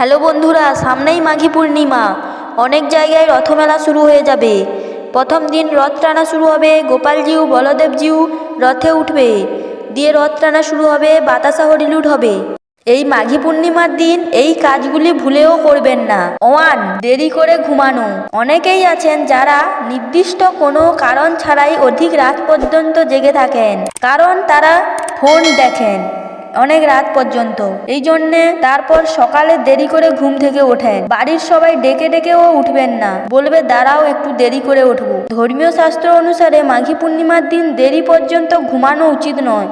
Hello বন্ধুরা, সামনেই মাঘী পূর্ণিমা। অনেক জায়গায় রথমেলা শুরু হয়ে যাবে। প্রথম দিন রথ টানা শুরু হবে, গোপালজিউ, বলদেবজিউ রথে উঠবে। দিয়ে রথ টানা শুরু হবে, বাতাসা হরিলুট হবে। এই মাঘী পূর্ণিমার দিন এই কাজগুলি ভুলেও করবেন না। ওয়ান, দেরি করে ঘুমানো। অনেকেই আছেন যারা নির্দিষ্ট কোনো কারণ ছাড়াই অধিক রাত পর্যন্ত জেগে থাকেন। কারণ তারা ফোন দেখেন। অনেক রাত পর্যন্ত। এই জন্যে তারপর সকালে দেরি করে ঘুম থেকে ওঠেন। বাড়ির সবাই ডেকে ডেকেও উঠবেন না। বলবে, দাঁড়াও, একটু দেরি করে উঠবো। ধর্মীয় শাস্ত্র অনুসারে মাঘী পূর্ণিমার দিন দেরি পর্যন্ত ঘুমানো উচিত নয়।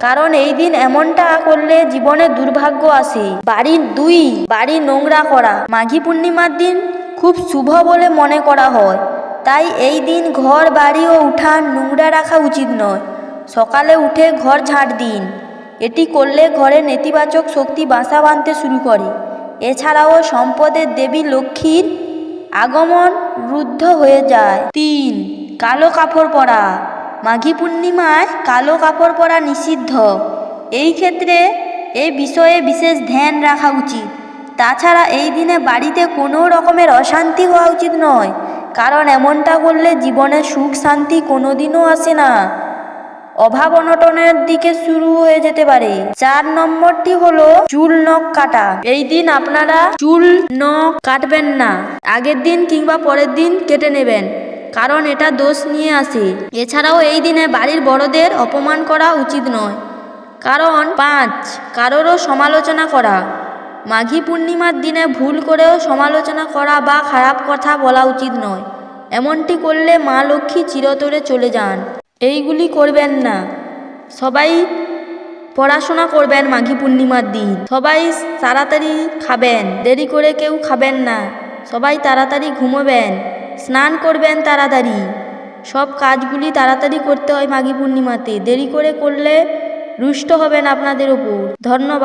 কারণ এই দিন এমনটা করলে জীবনে দুর্ভাগ্য আসে। বাড়ির দুই, বাড়ি নোংরা করা। মাঘী পূর্ণিমার দিন খুব শুভ বলে মনে করা হয়। তাই এই দিন ঘর, বাড়ি ও উঠান নোংরা রাখা উচিত নয়। সকালে উঠে ঘর ঝাঁট দিন। এটি করলে ঘরে নেতিবাচক শক্তি বাসা বাঁধতে শুরু করে। এছাড়াও সম্পদের দেবী লক্ষ্মীর আগমন রুদ্ধ হয়ে যায়। তিন, কালো কাপড় পরা। মাঘী পূর্ণিমায় কালো কাপড় পরা নিষিদ্ধ। এই ক্ষেত্রে এই বিষয়ে বিশেষ ধ্যান রাখা উচিত। তাছাড়া এই দিনে বাড়িতে কোনো রকমের অশান্তি হওয়া উচিত নয়। কারণ এমনটা করলে জীবনে সুখ শান্তি কোনোদিনও আসে না। অভাব অনটনের দিকে শুরু হয়ে যেতে পারে। চার নম্বরটি হলো চুল নখ কাটা। এই দিন আপনারা চুল নখ কাটবেন না। আগের দিন কিংবা পরের দিন কেটে নেবেন, কারণ এটা দোষ নিয়ে আসে। এছাড়াও এই দিনে বাড়ির বড়দের অপমান করা উচিত নয়, কারণ পাঁচ, কারোরও সমালোচনা করা। মাঘী পূর্ণিমার দিনে ভুল করেও সমালোচনা করা বা খারাপ কথা বলা উচিত নয়। এমনটি করলে মা লক্ষ্মী চিরতরে চলে যান। এইগুলি করবেন না। সবাই পড়াশোনা করবেন মাঘী পূর্ণিমার দিন। সবাই তাড়াতাড়ি খাবেন, দেরি করে কেউ খাবেন না। সবাই তাড়াতাড়ি ঘুমোবেন, স্নান করবেন তাড়াতাড়ি। সব কাজগুলি তাড়াতাড়ি করতে হয় মাঘী পূর্ণিমাতে। দেরি করে করলে রুষ্ট হবেন আপনাদের ওপর। ধন্যবাদ।